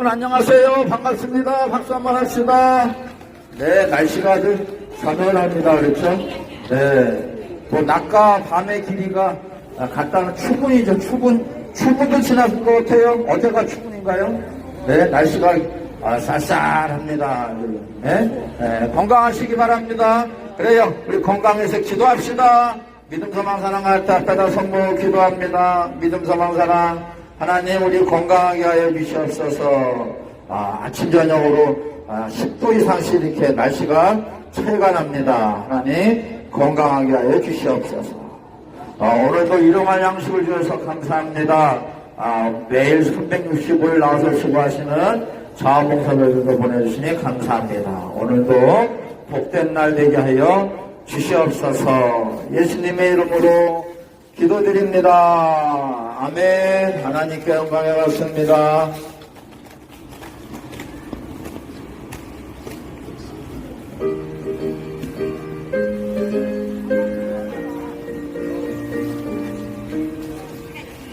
여러분 안녕하세요. 반갑습니다. 박수 한번 합시다. 네, 날씨가 아주 서늘합니다. 그렇죠? 네. 뭐, 낮과 밤의 길이가 아, 같다는 추분이죠. 추분. 추분도 지났을 것 같아요. 어제가 추분인가요? 네, 날씨가 아, 쌀쌀합니다. 네? 네, 건강하시기 바랍니다. 그래요. 우리 건강해서 기도합시다. 믿음 소망 사랑 할때 앞에다 성모 기도합니다. 믿음 소망 사랑 하나님 우리 건강하게 하여 주시옵소서. 아, 아침 저녁으로 아, 10도 이상씩 이렇게 날씨가 차이가 납니다. 하나님 건강하게 하여 주시옵소서. 어, 오늘도 일용할 양식을 주셔서 감사합니다. 아, 매일 365일 나와서 수고하시는 자원봉사자들도 보내주시니 감사합니다. 오늘도 복된 날 되게 하여 주시옵소서. 예수님의 이름으로 기도드립니다. 아멘. 하나님께 영광에 받습니다.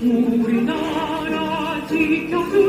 우리나라 지켜줘